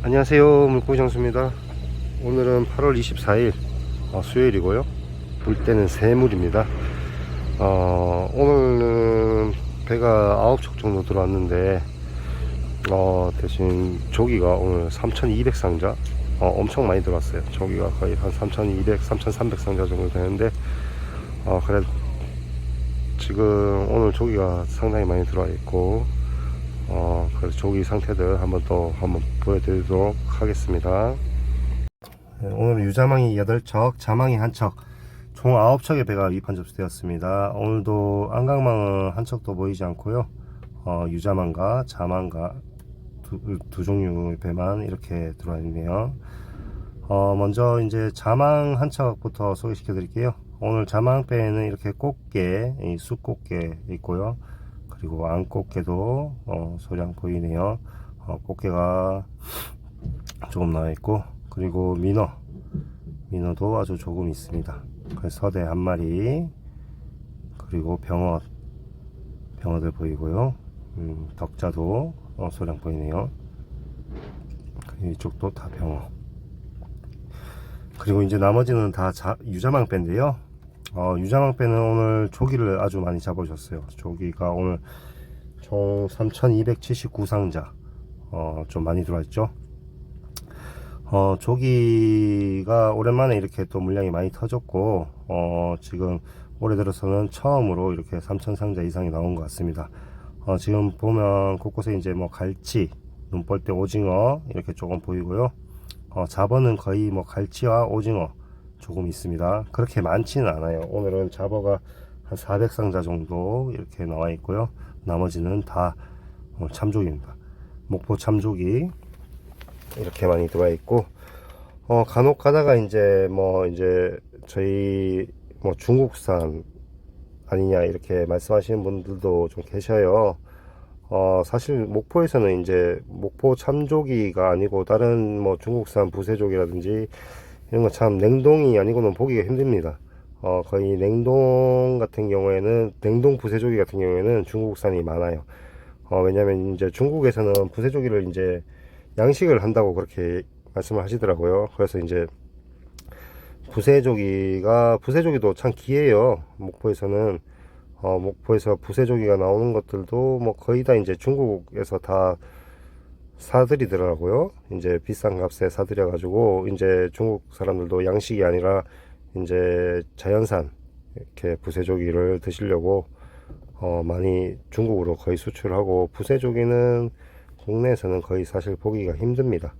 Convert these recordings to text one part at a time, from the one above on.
안녕하세요. 물고기장수입니다. 오늘은 8월 24일 어, 수요일이고요. 물때는 새물입니다. 어, 오늘은 배가 9척 정도 들어왔는데 어, 대신 조기가 오늘 3200 상자 어, 엄청 많이 들어왔어요. 조기가 거의 한 3200, 3300 상자 정도 되는데 어, 그래 지금 오늘 조기가 상당히 많이 들어와 있고 어, 그래서 조기 상태들 한번 또 한번 보여드리도록 하겠습니다. 네, 오늘 유자망이 8척, 자망이 1척, 총 9척의 배가 입한 접수되었습니다. 오늘도 안강망은 한 척도 보이지 않고요. 어, 유자망과 자망과 두, 두 종류의 배만 이렇게 들어와 있네요. 어, 먼저 이제 자망 한 척부터 소개시켜 드릴게요. 오늘 자망 배에는 이렇게 꽃게, 이 쑥꽃게 있고요. 그리고 안꽃게도 어, 소량 보이네요. 어, 꽃게가 조금 나와 있고 그리고 민어 민어도 아주 조금 있습니다. 그래서 서대 한 마리 그리고 병어 병어들 보이고요. 음, 덕자도 어, 소량 보이네요. 이쪽도 다 병어. 그리고 이제 나머지는 다 자, 유자망배인데요. 어, 유자망배는 오늘 조기를 아주 많이 잡아주셨어요. 조기가 오늘 총 3279상자, 어, 좀 많이 들어왔죠. 어, 조기가 오랜만에 이렇게 또 물량이 많이 터졌고, 어, 지금 올해 들어서는 처음으로 이렇게 3000상자 이상이 나온 것 같습니다. 어, 지금 보면 곳곳에 이제 뭐 갈치, 눈벌대 오징어 이렇게 조금 보이고요. 어, 잡어는 거의 뭐 갈치와 오징어 조금 있습니다. 그렇게 많지는 않아요. 오늘은 잡어가 한 400상자 정도 이렇게 나와 있고요. 나머지는 다 어, 참조기입니다. 목포 참조기 이렇게 많이 들어와 있고 어, 간혹 가다가 이제 뭐 이제 저희 뭐 중국산 아니냐 이렇게 말씀하시는 분들도 좀 계셔요. 어, 사실 목포에서는 이제 목포 참조기가 아니고 다른 뭐 중국산 부세조기라든지 이런 거 참 냉동이 아니고는 보기가 힘듭니다. 어, 거의 냉동 같은 경우에는 냉동 부세조기 같은 경우에는 중국산이 많아요. 어, 왜냐면 이제 중국에서는 부세조기를 이제 양식을 한다고 그렇게 말씀을 하시더라고요. 그래서 이제 부세조기가 부세조기도 참 귀해요. 목포에서는 어, 목포에서 부세조기가 나오는 것들도 뭐 거의 다 이제 중국에서 다 사들이더라고요. 이제 비싼 값에 사들여 가지고 이제 중국 사람들도 양식이 아니라 이제 자연산 이렇게 부세조기를 드시려고 어, 많이 중국으로 거의 수출하고 부세조기는 국내에서는 거의 사실 보기가 힘듭니다.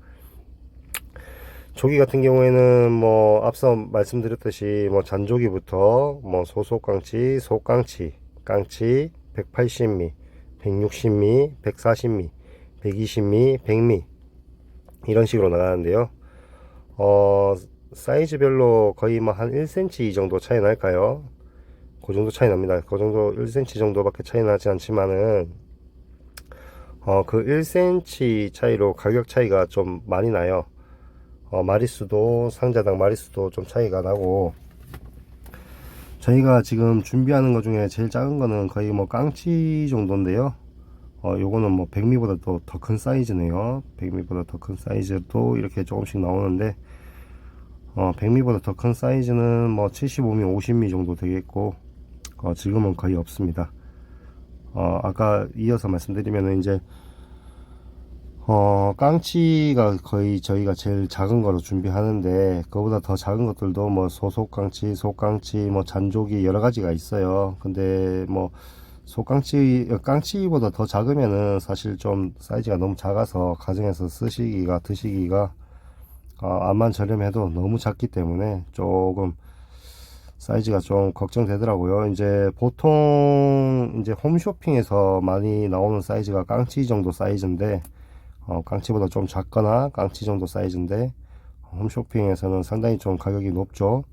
조기 같은 경우에는 뭐 앞서 말씀드렸듯이 뭐 잔조기부터 뭐 소속깡치, 속깡치, 깡치 180미, 160미, 140미, 120미, 100미 이런 식으로 나가는데요. 어, 사이즈별로 거의 뭐 한 1cm 정도 차이 날까요? 그 정도 차이 납니다. 그 정도 1cm 정도밖에 차이 나지 않지만은 어, 그 1cm 차이로 가격 차이가 좀 많이 나요. 어, 마리수도 상자당 마리수도 좀 차이가 나고 저희가 지금 준비하는 것 중에 제일 작은 거는 거의 뭐 깡치 정도인데요. 어, 요거는 뭐 100미보다 더 큰 사이즈네요. 100미보다 더 큰 사이즈도 이렇게 조금씩 나오는데 어, 100미보다 더 큰 사이즈는 뭐 75미, 50미 정도 되겠고 어, 지금은 거의 없습니다. 어, 아까 이어서 말씀드리면은 이제 어, 깡치가 거의 저희가 제일 작은 거로 준비하는데, 그거보다 더 작은 것들도 뭐 소속깡치, 속깡치, 뭐 잔조기 여러 가지가 있어요. 근데 뭐, 속깡치, 깡치보다 더 작으면은 사실 좀 사이즈가 너무 작아서 가정에서 쓰시기가, 드시기가, 어, 암만 저렴해도 너무 작기 때문에 조금 사이즈가 좀 걱정되더라고요. 이제 보통 이제 홈쇼핑에서 많이 나오는 사이즈가 깡치 정도 사이즈인데, 어, 깡치보다 좀 작거나 깡치 정도 사이즈인데 홈쇼핑에서는 상당히 좀 가격이 높죠.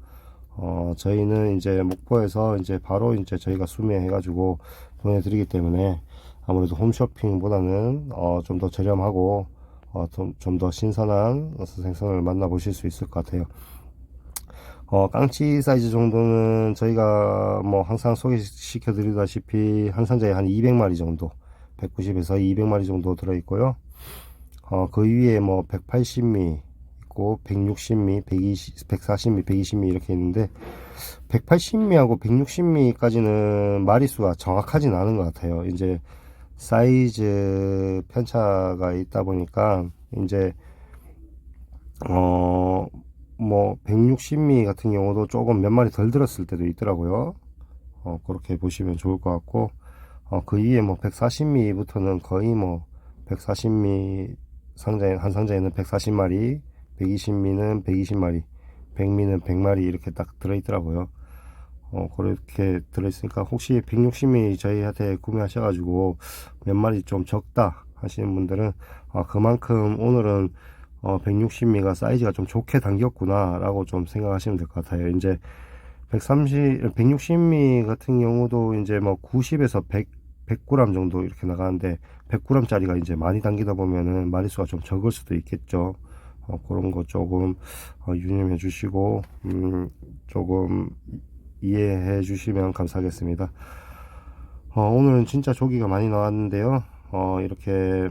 어, 저희는 이제 목포에서 이제 바로 이제 저희가 수매해가지고 보내드리기 때문에 아무래도 홈쇼핑보다는 어, 좀 더 저렴하고 어, 좀더 신선한 생선을 만나보실 수 있을 것 같아요. 어, 깡치 사이즈 정도는 저희가 뭐 항상 소개시켜 드리다시피 한 상자에 한 200마리 정도 190에서 200마리 정도 들어있고요. 어, 그 위에 뭐 180미 있고 160미, 120, 140미, 120미 이렇게 있는데 180미하고 160미까지는 마리수가 정확하진 않은 것 같아요. 이제 사이즈 편차가 있다 보니까 이제 어 뭐 160미 같은 경우도 조금 몇 마리 덜 들었을 때도 있더라고요. 어 그렇게 보시면 좋을 것 같고 어그 위에 뭐 140미부터는 거의 뭐 140미 상자에 한 상자에는 140마리, 120미는 120마리, 100미는 100마리 이렇게 딱 들어 있더라고요. 어 그렇게 들어 있으니까 혹시 160미 저희한테 구매하셔가지고 몇 마리 좀 적다 하시는 분들은 아 그만큼 오늘은 어 160미가 사이즈가 좀 좋게 당겼구나 라고 좀 생각하시면 될 것 같아요. 이제 130, 160미 같은 경우도 이제 뭐 90에서 100, 100g 정도 이렇게 나가는데 100g짜리가 이제 많이 당기다 보면은 마리수가 좀 적을 수도 있겠죠. 어, 그런 거 조금 어, 유념해 주시고 음, 조금 이해해 주시면 감사하겠습니다. 어, 오늘은 진짜 조기가 많이 나왔는데요. 어, 이렇게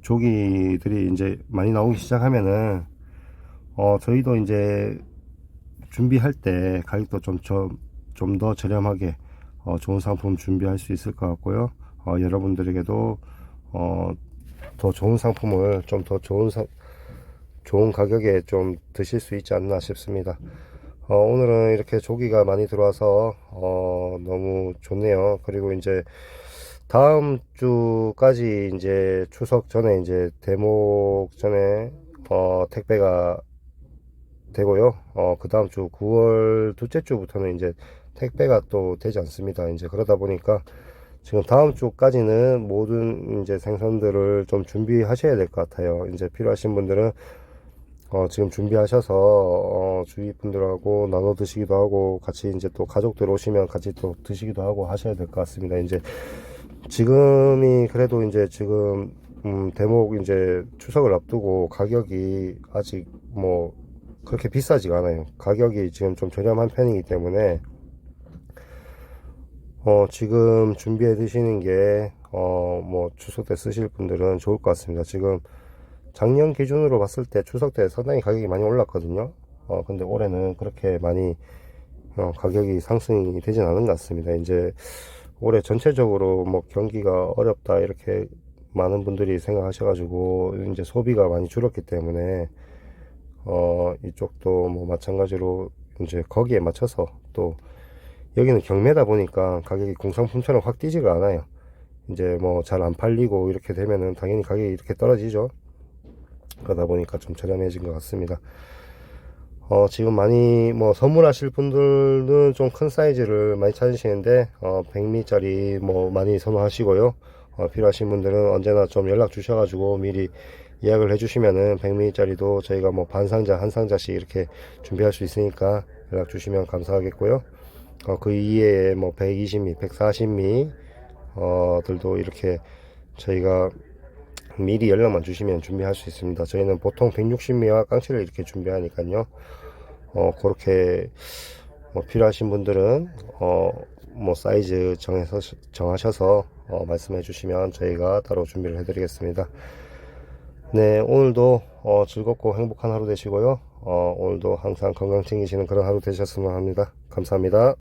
조기들이 이제 많이 나오기 시작하면은 어, 저희도 이제 준비할 때 가격도 좀좀더 저렴하게 어, 좋은 상품 준비할 수 있을 것 같고요. 어, 여러분들에게도 어, 더 좋은 상품을 좀 더 좋은 상, 좋은 가격에 좀 드실 수 있지 않나 싶습니다. 어, 오늘은 이렇게 조기가 많이 들어와서 어, 너무 좋네요. 그리고 이제 다음 주까지 이제 추석 전에 이제 대목 전에 어, 택배가 되고요. 어, 그 다음 주 9월 둘째 주부터는 이제 택배가 또 되지 않습니다. 이제 그러다 보니까 지금 다음 주까지는 모든 이제 생선들을 좀 준비하셔야 될 것 같아요. 이제 필요하신 분들은 어, 지금 준비하셔서 어, 주위 분들하고 나눠 드시기도 하고 같이 이제 또 가족들 오시면 같이 또 드시기도 하고 하셔야 될 것 같습니다. 이제 지금이 그래도 이제 지금 음, 대목 이제 추석을 앞두고 가격이 아직 뭐 그렇게 비싸지가 않아요. 가격이 지금 좀 저렴한 편이기 때문에 어, 지금 준비해 드시는 게, 어, 뭐, 추석 때 쓰실 분들은 좋을 것 같습니다. 지금 작년 기준으로 봤을 때 추석 때 상당히 가격이 많이 올랐거든요. 어, 근데 올해는 그렇게 많이, 어, 가격이 상승이 되진 않은 것 같습니다. 이제 올해 전체적으로 뭐 경기가 어렵다 이렇게 많은 분들이 생각하셔가지고 이제 소비가 많이 줄었기 때문에 어, 이쪽도 뭐 마찬가지로 이제 거기에 맞춰서 또 여기는 경매다 보니까 가격이 공상품처럼 확 뛰지가 않아요. 이제 뭐 잘 안 팔리고 이렇게 되면은 당연히 가격이 이렇게 떨어지죠. 그러다 보니까 좀 저렴해진 것 같습니다. 어, 지금 많이 뭐 선물하실 분들은 좀 큰 사이즈를 많이 찾으시는데 어, 100미짜리 뭐 많이 선호하시고요. 어, 필요하신 분들은 언제나 좀 연락 주셔가지고 미리 예약을 해주시면은 100미짜리도 저희가 뭐 반 상자 한 상자씩 이렇게 준비할 수 있으니까 연락 주시면 감사하겠고요. 어, 그 이외에 뭐 120미, 140미 어, 들도 이렇게 저희가 미리 연락만 주시면 준비할 수 있습니다. 저희는 보통 160미와 깡치를 이렇게 준비하니까요. 어, 그렇게 뭐 필요하신 분들은 어, 뭐 사이즈 정해서 정하셔서 어, 말씀해 주시면 저희가 따로 준비를 해드리겠습니다. 네, 오늘도 어, 즐겁고 행복한 하루 되시고요. 어, 오늘도 항상 건강 챙기시는 그런 하루 되셨으면 합니다. 감사합니다.